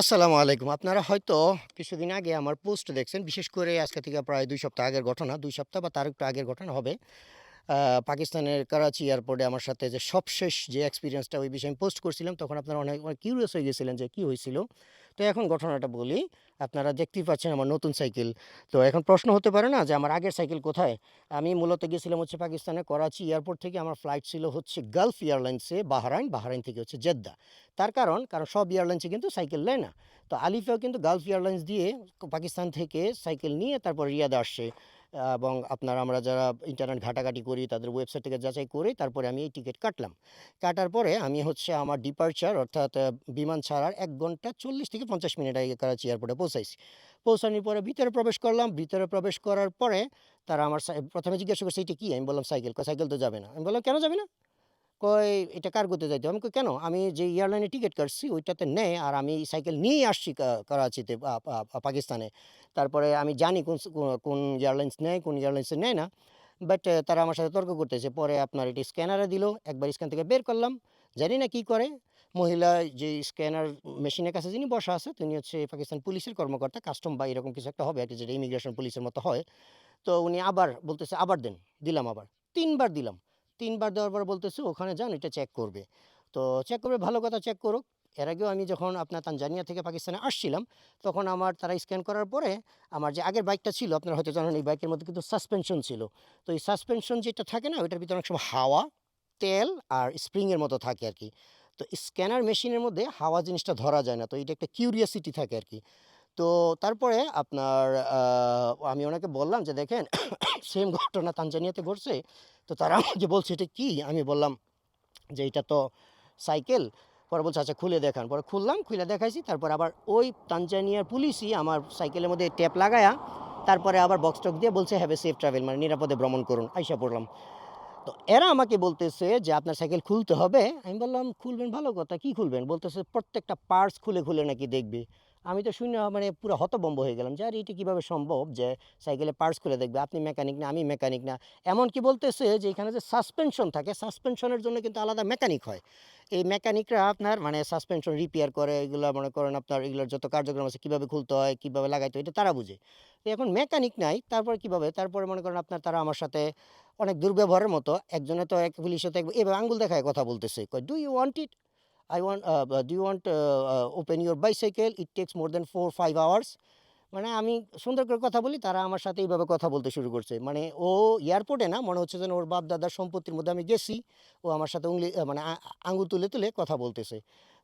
আসসালামু আলাইকুম। আপনারা হয়তো কিছুদিন আগে আমার পোস্ট দেখছেন। বিশেষ করে আজকে থেকে প্রায় দুই সপ্তাহ আগের ঘটনা। দুই সপ্তাহ বা তার একটু আগের ঘটনা হবে। পাকিস্তানের করাচি এয়ারপোর্টে আমার সাথে যে সবশেষ যে এক্সপিরিয়েন্সটা ওই বিষয়ে আমি পোস্ট করছিলাম তখন আপনারা অনেক, অনেক কিউরিয়াস হয়ে গেছিলেন যে কী হয়েছিল। তো এখন ঘটনাটা বলি। আপনারা দেখতেই পাচ্ছেন আমার নতুন সাইকেল। তো এখন প্রশ্ন হতে পারে না যে আমার আগের সাইকেল কোথায়? আমি মূলত গিয়েছিলাম হচ্ছে পাকিস্তানে করাচি এয়ারপোর্ট থেকে আমার ফ্লাইট ছিল হচ্ছে গালফ এয়ারলাইন্সে বাহারাইন বাহারাইন থেকে হচ্ছে জেদ্দা। তার কারণ, কারণ সব এয়ারলাইন্সে কিন্তু সাইকেল নেয় না। তো আলিফাও কিন্তু গালফ এয়ারলাইন্স দিয়ে পাকিস্তান থেকে সাইকেল নিয়ে তারপর রিয়াদ আসছে। এবং আপনার আমরা যারা ইন্টারনেট ঘাটাঘাটি করি তাদের ওয়েবসাইট থেকে যাচাই করি তারপরে আমি এই টিকিট কাটলাম। কাটার পরে আমি হচ্ছে আমার ডিপার্চার অর্থাৎ বিমান ছাড়ার এক ঘণ্টা ৪০ থেকে ৫০ মিনিট আগে করাচি এয়ারপোর্টে পৌঁছাইছি। পৌঁছানোর পরে ভিতরে প্রবেশ করলাম। ভিতরে প্রবেশ করার পরে তারা আমার প্রথমে ১ম এ জিজ্ঞাসা করছে, এটি কী আমি বললাম, "সাইকেল।" "সাইকেল তো যাবে না।" আমি বললাম, "কেন যাবে না?" কয়, "এটা কার কার্গোতে যাইতে হবে।" আমি কই, "কেন? আমি যে এয়ারলাইনে টিকিট কাটছি ওইটাতে নেয় আর আমি সাইকেল নিয়েই আসছি কা করাচিতে পাকিস্তানে। তারপরে আমি জানি কোন কোন এয়ারলাইন্স নেয়, কোন এয়ারলাইন্সে নেয় না। বাট তারা আমার সাথে তর্ক করতেছে। পরে আপনার এটি স্ক্যানারে দিল। একবার স্ক্যান থেকে বের করলাম। জানি না কি করে। মহিলা যে স্ক্যানার মেশিনের কাছে যিনি বসা আছে তিনি হচ্ছে পাকিস্তান পুলিশের কর্মকর্তা, কাস্টম বা এরকম কিছু একটা হবে আরকি যেটা ইমিগ্রেশন পুলিশের মতো হয়। তো উনি আবার বলতেছে, "আবার দেন।" দিলাম আবার। তিনবার দিলাম। ৩ বার দেওয়ার বলতেছে, "ওখানে যান এটা চেক করবে।" তো চেক করবে ভালো কথা চেক করুক। এর আগেও আমি যখন আপনার তানজানিয়া থেকে পাকিস্তানে আসছিলাম তখন আমার তারা স্ক্যান করার পরে আমার যে আগের বাইকটা ছিল আপনারা হয়তো জানেন এই বাইকের মধ্যে কিন্তু সাসপেনশন ছিল। তো এই সাসপেনশন যেটা থাকে না ওইটার ভিতরে অনেক সময় হাওয়া, তেল আর স্প্রিংয়ের মতো থাকে আর কি তো স্ক্যানার মেশিনের মধ্যে হাওয়া জিনিসটা ধরা যায় না। তো এটা একটা কিউরিয়াসিটি থাকে আর কি তো তারপরে আপনার আমি ওনাকে বললাম যে, "দেখেন সেম ঘটনা তানজানিয়াতে ঘটছে।" তো তারা আমাকে বলছে, "এটা কি?" আমি বললাম যে, "এটা তো সাইকেল।" পরে বলছে, "আচ্ছা খুলে দেখান।" পরে খুললাম, খুলে দেখাইছি। তারপর আবার ওই তানজানিয়ার পুলিশই আমার সাইকেলের মধ্যে ট্যাপ লাগায়া তারপরে আবার বক্স-টক্স দিয়ে বলছে, "হ্যাভ এ সেফ ট্রাভেল" মানে নিরাপদে ভ্রমণ করুন। আইসা পড়লাম। তো এরা আমাকে বলতেছে যে, "আপনার সাইকেল খুলতে হবে।" আমি বললাম, "খুলবেন ভালো কথা। কি খুলবেন?" বলতেছে, "প্রত্যেকটা পার্টস খুলে, খুলে নাকি দেখবে।" আমি তো শুইনা মানে পুরা হতভম্ব হয়ে গেলাম যে, আর এটা কীভাবে সম্ভব যে সাইকেলে পার্টস খুলে দেখবে? আপনি মেকানিক না, আমি মেকানিক না।" এমন কি বলতেছে যে, এখানে যে সাসপেনশন থাকে, সাসপেনশনের জন্য কিন্তু আলাদা মেকানিক হয়। এই মেকানিকরা আপনার মানে সাসপেনশন রিপেয়ার করে এগুলো মনে করেন আপনার এগুলোর যত কার্যক্রম আছে কীভাবে খুলতে হয়, কীভাবে লাগাইতে হয় এটা তারা বুঝে। তো এখন মেকানিক নাই, তারপর কীভাবে? তারপরে মনে করেন আপনার তারা আমার সাথে অনেক দুর্ব্যবহারের মতো একজনে তো এক পুলিশের সাথে এবার আঙ্গুল দেখায় কথা বলতেছে। কয়, "do you want it? I want uh, do you want uh, uh, open your bicycle? It takes more than 4-5 hours." মানে আমি সুন্দর করে কথা বলি, তারা আমার সাথে এইভাবে কথা বলতে শুরু করছে। মানে ও এয়ারপোর্টে না, মনে হচ্ছে যেন ওর বাপ-দাদার সম্পত্তির মধ্যে আমি গেছি। ও আমার সাথে উংলি মানে আঙুল তুলে, তুলে কথা বলতেছে।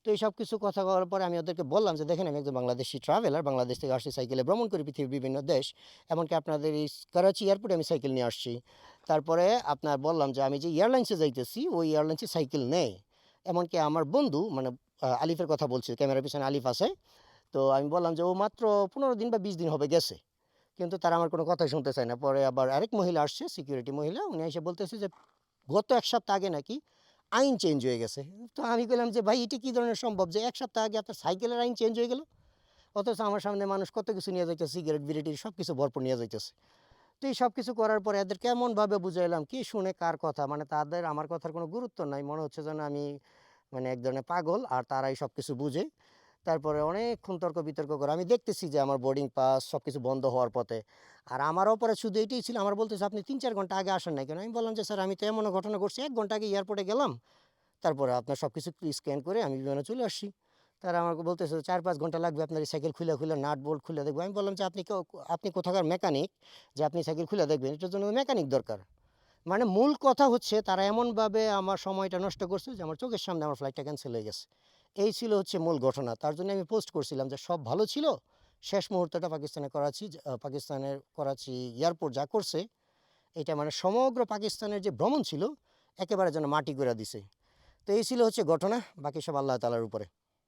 তো এইসব কিছু কথা বলার পরে আমি ওদেরকে বললাম যে, "দেখেন আমি একজন বাংলাদেশী ট্রাভেলার। বাংলাদেশ থেকে আসছি সাইকেলে ভ্রমণ করি পৃথিবীর বিভিন্ন দেশ। এমনকি আপনাদের এই করাচি এয়ারপোর্টে আমি সাইকেল নিয়ে আসছি।" তারপরে আপনার বললাম যে, "আমি যে এয়ারলাইন্সে যাইতেছি ওই এয়ারলাইন্সে সাইকেল নেয়।" এমনকি আমার বন্ধু মানে আলিফের কথা বলছি। ক্যামেরার পিছনে আলিফ আছে। তো আমি বললাম যে, "ও মাত্র ১৫ দিন বা ২০ দিন হবে গেছে।" কিন্তু তারা আমার কোনো কথাই শুনতে চায় না। পরে আবার আরেক মহিলা আসছে, সিকিউরিটি মহিলা। উনি এসে বলতেছে যে, "গত এক সপ্তাহ আগে নাকি আইন চেঞ্জ হয়ে গেছে।" তো আমি বললাম যে, "ভাই এটা কি ধরনের সম্ভব যে এক সপ্তাহ আগে আপনার সাইকেলের আইন চেঞ্জ হয়ে গেল?" অথচ আমার সামনে মানুষ কত কিছু নিয়ে যাইতেছে, সিগারেট, বিড়িটির সব কিছু ভরপুর নিয়ে যাইতেছে। তো এই সবকিছু করার পরে এদেরকে এমনভাবে বুঝাইলাম, কে শুনে কার কথা? মানে তাদের আমার কথার কোনো গুরুত্ব নাই। মনে হচ্ছে যেন আমি মানে এক ধরনের পাগল আর তারাই সব কিছু বুঝে। তারপরে অনেকক্ষণ তর্ক-বিতর্ক করে আমি দেখতেছি যে আমার বোর্ডিং পাস সব কিছু বন্ধ হওয়ার পথে। আর আমার অপরাধ শুধু এটাই ছিল আমার বলতেছে, "আপনি ৩-৪ ঘণ্টা আগে আসেন নাই কেন?" আমি বললাম যে, "স্যার আমি তো এমনও ঘটনা ঘটছে ১ ঘণ্টা আগে এয়ারপোর্টে গেলাম। তারপরে আপনার সবকিছু স্ক্যান করে আমি বিমানে চলে আসছি।" তারা আমাকে বলতেছে, "৪-৫ ঘণ্টা লাগবে আপনার সাইকেল খুলে খুলে নাট বোল্ট খুলে দেখব।" আমি বললাম যে, "আপনি আপনি কোথাকার মেকানিক যে আপনি সাইকেল খুলে দেখবেন? এটার জন্য মেকানিক দরকার।" মানে মূল কথা হচ্ছে তারা এমনভাবে আমার সময়টা নষ্ট করছে যে আমার চোখের সামনে আমার ফ্লাইটটা ক্যানসেল হয়ে গেছে। এই ছিল হচ্ছে মূল ঘটনা। তার জন্য আমি পোস্ট করছিলাম যে, "সব ভালো ছিল। শেষ মুহূর্তটা পাকিস্তানে করাচি পাকিস্তানের করাচি এয়ারপোর্ট যা করছে এটা মানে সমগ্র পাকিস্তানের যে ভ্রমণ ছিল একেবারে যেন মাটি করে দিছে।" তো এই ছিল হচ্ছে ঘটনা। বাকি সব আল্লাহ তাআলার উপরে।